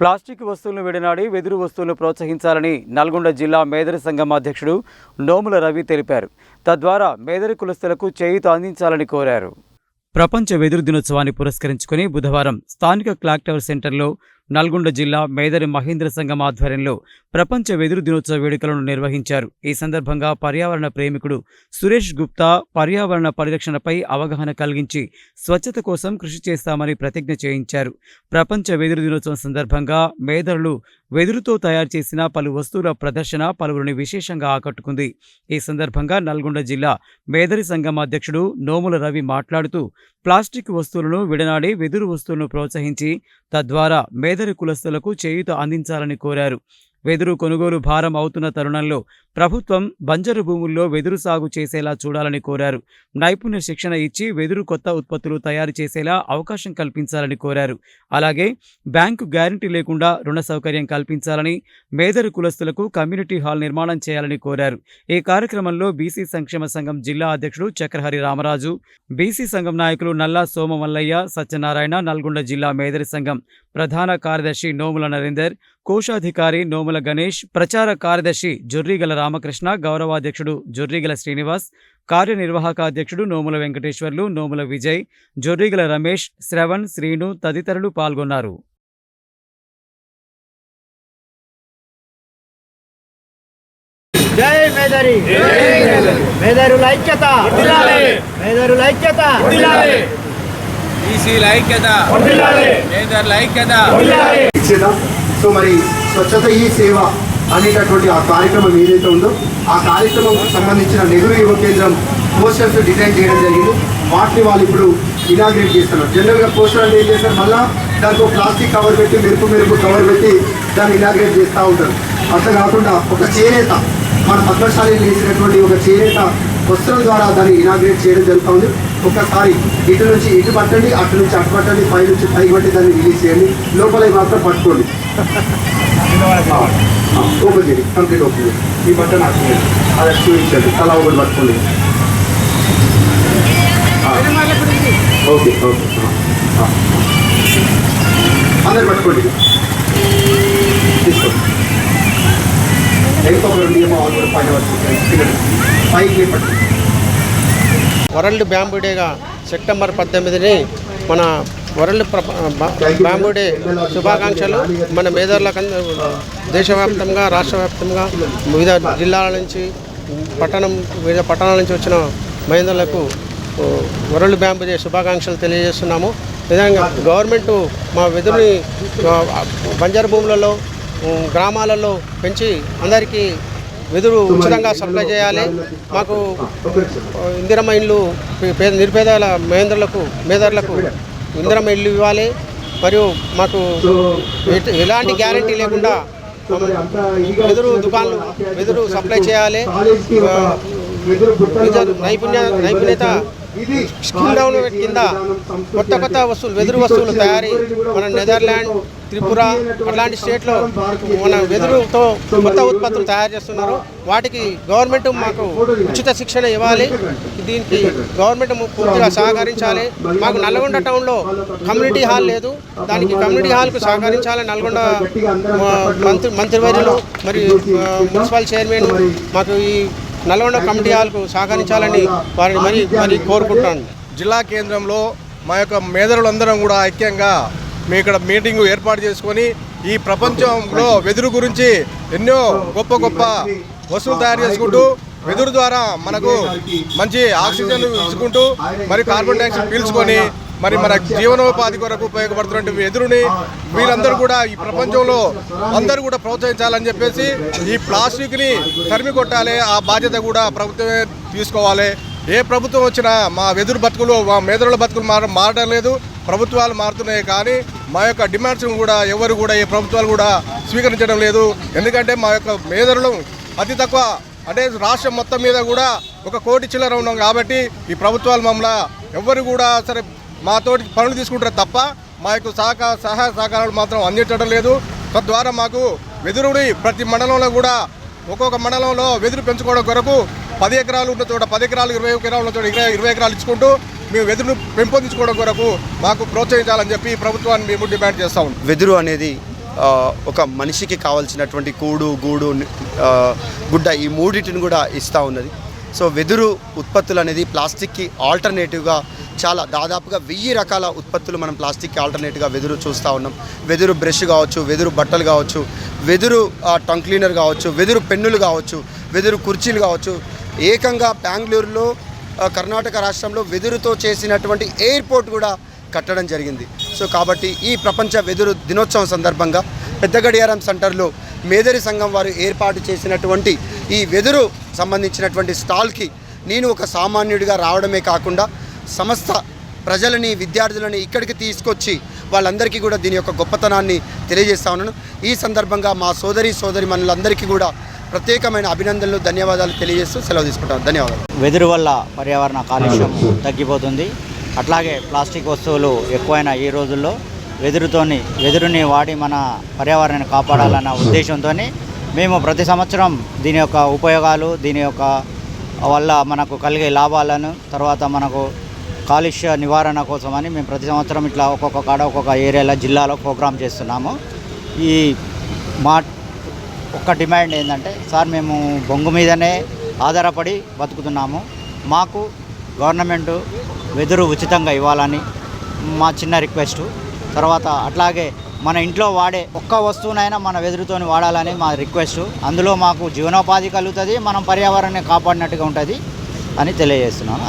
Plastic వస్తువులను విడనాడి వెదురు వస్తువులను ప్రోత్సహించాలని నల్గొండ జిల్లా మేదరి సంఘం అధ్యక్షుడు నోముల రవి తెలిపారు. తద్వారా మేదరి కులస్తులకు చేయూత అందించాలని కోరారు. ప్రపంచ వెదురు దినోత్సవాన్ని పురస్కరించుకుని బుధవారం స్థానిక క్లాక్ టవర్ సెంటర్లో నల్గొండ జిల్లా మేదరి మహేంద్ర సంఘం ఆధ్వర్యంలో ప్రపంచ వెదురు దినోత్సవ వేడుకలను నిర్వహించారు. ఈ సందర్భంగా పర్యావరణ ప్రేమికుడు సురేష్ గుప్తా పర్యావరణ పరిరక్షణపై అవగాహన కలిగించి స్వచ్ఛత కోసం కృషి చేస్తామని ప్రతిజ్ఞ చేయించారు. ప్రపంచ వెదురు దినోత్సవం సందర్భంగా మేదరులు వెదురుతో తయారు చేసిన పలు వస్తువుల ప్రదర్శన పలువురిని విశేషంగా ఆకట్టుకుంది. ఈ సందర్భంగా నల్గొండ జిల్లా మేదరి సంఘం అధ్యక్షుడు నోముల రవి మాట్లాడుతూ ప్లాస్టిక్ వస్తువులను విడనాడి వెదురు వస్తువులను ప్రోత్సహించి తద్వారా మేదరి కులస్తులకు చేయూత అందించాలని కోరారు. వెదురు కొనుగోలు భారం అవుతున్న తరుణంలో ప్రభుత్వం బంజరు భూముల్లో వెదురు సాగు చేసేలా చూడాలని కోరారు. నైపుణ్య శిక్షణ ఇచ్చి వెదురు కొత్త ఉత్పత్తులు తయారు చేసేలా అవకాశం కల్పించాలని కోరారు. అలాగే బ్యాంకు గ్యారంటీ లేకుండా రుణ సౌకర్యం కల్పించాలని మేదరు కులస్తులకు కమ్యూనిటీ హాల్ నిర్మాణం చేయాలని కోరారు. ఈ కార్యక్రమంలో బీసీ సంక్షేమ సంఘం జిల్లా అధ్యక్షుడు చక్రహరి రామరాజు బీసీ సంఘం నాయకులు నల్లా సోమమల్లయ్య సత్యనారాయణ నల్గొండ జిల్లా మేదరి సంఘం ప్రధాన కార్యదర్శి నోముల నరేందర్ కోశాధికారి నోముల గణేష్ ప్రచార కార్యదర్శి జొర్రిగల రామకృష్ణ గౌరవాధ్యక్షుడు జొర్రిగల శ్రీనివాస్ కార్యనిర్వాహక అధ్యక్షుడు నోముల వెంకటేశ్వర్లు నోముల విజయ్ జొర్రిగల రమేష్ శ్రవణ్ శ్రీను తదితరులు పాల్గొన్నారు. జై మేదరి! మేదరుల ఐక్యత! మేదరుల ఐక్యత! బీసీల ఐక్యత. మేదర్ల ఐక్యత. ఇచ్చేదా? సో మరి స్వచ్ఛత ఈ సేవ అనేటటువంటి ఆ కార్యక్రమం ఏదైతే ఉందో ఆ కార్యక్రమం సంబంధించిన నెహ్రూ యువ కేంద్రం పోస్టర్స్ డిజైన్ చేయడం జరిగింది. వాటిని వాళ్ళు ఇప్పుడు ఇనాగ్రేట్ చేస్తున్నారు. జనరల్గా పోస్టర్ అంటే ఏం చేస్తారు? మళ్ళా దాంట్లో ప్లాస్టిక్ కవర్ పెట్టి మెరుపు మెరుపు కవర్ పెట్టి దాన్ని ఇనాగ్రేట్ చేస్తూ ఉంటారు. అట్లా కాకుండా ఒక చేనేత మన పద్మశాలి వేసినటువంటి ఒక చేనేత వస్త్రం ద్వారా దాన్ని ఇనాగ్రేట్ చేయడం జరుగుతుంది ఒకసారి ఇటు నుంచి ఇటు పట్టండి అటు నుంచి అటు పట్టండి పై నుంచి పై పట్టి దాన్ని రిలీజ్ చేయండి. లోపల మాత్రం పట్టుకోండి. ఓపెన్ చేయండి. కంప్లీట్ ఓపెన్ చేయండి. ఈ బట్టన్ అటు అది చూపించండి. తలా ఒకటి పట్టుకోండి. Okay okay. అందరు పట్టుకోండి. తీసుకోండి. ఇంకొక రెండు ఏమో వాళ్ళు కూడా పైన పట్టుకోండి పైకి పట్టుకోండి. వరల్డ్ బ్యాంబూ డేగా సెప్టెంబర్ పద్దెనిమిదిని మన వరల్డ్ బ్యాంబూ డే శుభాకాంక్షలు. మన మేధర్ల దేశవ్యాప్తంగా రాష్ట్ర వ్యాప్తంగా వివిధ జిల్లాల నుంచి పట్టణం వివిధ పట్టణాల నుంచి వచ్చిన మహిళలకు వరల్డ్ బ్యాంబూ డే శుభాకాంక్షలు తెలియజేస్తున్నాము. విధంగా గవర్నమెంట్ మా వెదురుని బంజరు భూములలో గ్రామాలలో పెంచి అందరికీ వెదురు ఉచితంగా సప్లై చేయాలి. మాకు ఇందిరమ్మ ఇల్లు పేద నిరుపేదల మేందర్లకు మేదర్లకు ఇందిరమ్మ ఇల్లు ఇవ్వాలి. మరియు మాకు ఎలాంటి గ్యారంటీ లేకుండా వెదురు దుకాణాలు వెదురు సప్లై చేయాలి. నైపుణ్య నైపుణ్యత స్కిల్ డెవలప్మెంట్ కింద కొత్త కొత్త వస్తువులు వెదురు వస్తువులు తయారీ మన నెదర్లాండ్ త్రిపుర అట్లాంటి స్టేట్లో మన వెదురుతో కొత్త ఉత్పత్తులు తయారు చేస్తున్నారు. వాటికి గవర్నమెంట్ మాకు ఉచిత శిక్షణ ఇవ్వాలి. దీనికి గవర్నమెంట్ పూర్తిగా సహకరించాలి. మాకు నల్గొండ టౌన్లో కమ్యూనిటీ హాల్ లేదు. దానికి కమ్యూనిటీ హాల్కు సహకరించాలని నల్గొండ మంత్రి మంత్రివర్యులు మరియు మున్సిపల్ చైర్మన్ మాకు ఈ నల్గొండ కమిటీ హాల్కు సహకరించాలని వారిని మరి మరి కోరుకుంటున్నాను. జిల్లా కేంద్రంలో మా యొక్క మేధరులందరం కూడా ఐక్యంగా మీ ఇక్కడ మీటింగ్ ఏర్పాటు చేసుకొని ఈ ప్రపంచంలో వెదురు గురించి ఎన్నో గొప్ప గొప్ప వస్తువులు తయారు చేసుకుంటూ వెదురు ద్వారా మనకు మంచి ఆక్సిజన్ ఇచ్చుకుంటూ మరి కార్బన్ డైఆక్సైడ్ పీల్చుకొని మరి మన జీవనోపాధి కొరకు ఉపయోగపడుతున్న వెదురుని వీరందరూ కూడా ఈ ప్రపంచంలో అందరూ కూడా ప్రోత్సహించాలని చెప్పేసి ఈ ప్లాస్టిక్ని తరిమి కొట్టాలి ఆ బాధ్యత కూడా ప్రభుత్వమే తీసుకోవాలి. ఏ ప్రభుత్వం వచ్చినా మా వెదురు బతుకులు మా మేదరుల బతుకులు మారడం మారడం లేదు. ప్రభుత్వాలు మారుతున్నాయి కానీ మా యొక్క డిమాండ్స్ కూడా ఎవరు కూడా ఏ ప్రభుత్వాలు కూడా స్వీకరించడం లేదు. ఎందుకంటే మా యొక్క మేదరులు అతి తక్కువ. అంటే రాష్ట్రం మొత్తం మీద కూడా ఒక కోటి చిల్లర ఉన్నాం కాబట్టి ఈ ప్రభుత్వాలు మమ్మల్ని ఎవరు కూడా సరే మాతోటి పనులు తీసుకుంటారు తప్ప మా యొక్క సహకార సహాయ సహకారాలు మాత్రం అందించడం లేదు. తద్వారా మాకు వెదురుని ప్రతి మండలంలో కూడా ఒక్కొక్క మండలంలో వెదురు పెంచుకోవడం కొరకు పది ఎకరాలు ఉన్న చోట పది ఎకరాలు ఇరవై ఎకరాలు ఉన్న చోట ఇరవై ఇరవై ఎకరాలు ఇచ్చుకుంటూ మేము వెదురును పెంపొందించుకోవడం కొరకు మాకు ప్రోత్సహించాలని చెప్పి ప్రభుత్వాన్ని మేము డిమాండ్ చేస్తాం వెదురు అనేది ఒక మనిషికి కావాల్సినటువంటి కూడు గూడు గుడ్డ ఈ మూడింటిని కూడా ఇస్తూ ఉన్నది. సో వెదురు ఉత్పత్తులు అనేది ప్లాస్టిక్కి ఆల్టర్నేటివ్గా చాలా దాదాపుగా వెయ్యి రకాల ఉత్పత్తులు మనం ప్లాస్టిక్కి ఆల్టర్నేటివ్గా వెదురు చూస్తూ ఉన్నాం. వెదురు బ్రష్ కావచ్చు వెదురు బట్టలు కావచ్చు వెదురు టంగ్ క్లీనర్ కావచ్చు వెదురు పెన్నులు కావచ్చు వెదురు కుర్చీలు కావచ్చు. ఏకంగా బెంగళూరులో కర్ణాటక రాష్ట్రంలో వెదురుతో చేసినటువంటి ఎయిర్పోర్ట్ కూడా కట్టడం జరిగింది. సో కాబట్టి ఈ ప్రపంచ వెదురు దినోత్సవం సందర్భంగా పెద్ద గడియారం సెంటర్లో మేదరి సంఘం వారు ఏర్పాటు చేసినటువంటి ఈ వెదురు సంబంధించినటువంటి స్టాల్కి నేను ఒక సామాన్యుడిగా రావడమే కాకుండా సమస్త ప్రజలని విద్యార్థులని ఇక్కడికి తీసుకొచ్చి వాళ్ళందరికీ కూడా దీని యొక్క గొప్పతనాన్ని తెలియజేస్తా ఉన్నాను. ఈ సందర్భంగా మా సోదరి సోదరి మనులందరికీ కూడా ప్రత్యేకమైన అభినందనలు ధన్యవాదాలు తెలియజేస్తూ సెలవు తీసుకుంటాం ధన్యవాదాలు. వెదురు వల్ల పర్యావరణ కాలుష్యం తగ్గిపోతుంది. అట్లాగే ప్లాస్టిక్ వస్తువులు ఎక్కువైన ఈ రోజుల్లో వెదురుతోని వెదురుని వాడి మన పర్యావరణాన్ని కాపాడాలన్న ఉద్దేశంతో మేము ప్రతి సంవత్సరం దీని యొక్క ఉపయోగాలు దీని యొక్క వల్ల మనకు కలిగే లాభాలను తర్వాత మనకు కాలుష్య నివారణ కోసమని మేము ప్రతి సంవత్సరం ఇట్లా ఒక్కొక్క కాడ ఒక్కొక్క ఏరియాలో జిల్లాలో ప్రోగ్రామ్ చేస్తున్నాము. ఈ మా ఒక్క డిమాండ్ ఏంటంటే సార్ మేము బొంగు మీదనే ఆధారపడి బతుకుతున్నాము. మాకు గవర్నమెంట్ వెదురు ఉచితంగా ఇవ్వాలని మా చిన్న రిక్వెస్ట్. తర్వాత అట్లాగే మన ఇంట్లో వాడే ఒక్క వస్తువునైనా మన వెదురుతోని వాడాలని మా రిక్వెస్ట్. అందులో మాకు జీవనోపాధి కలుగుతుంది మనం పర్యావరణాన్ని కాపాడినట్టుగా ఉంటుంది అని తెలియజేస్తున్నాను.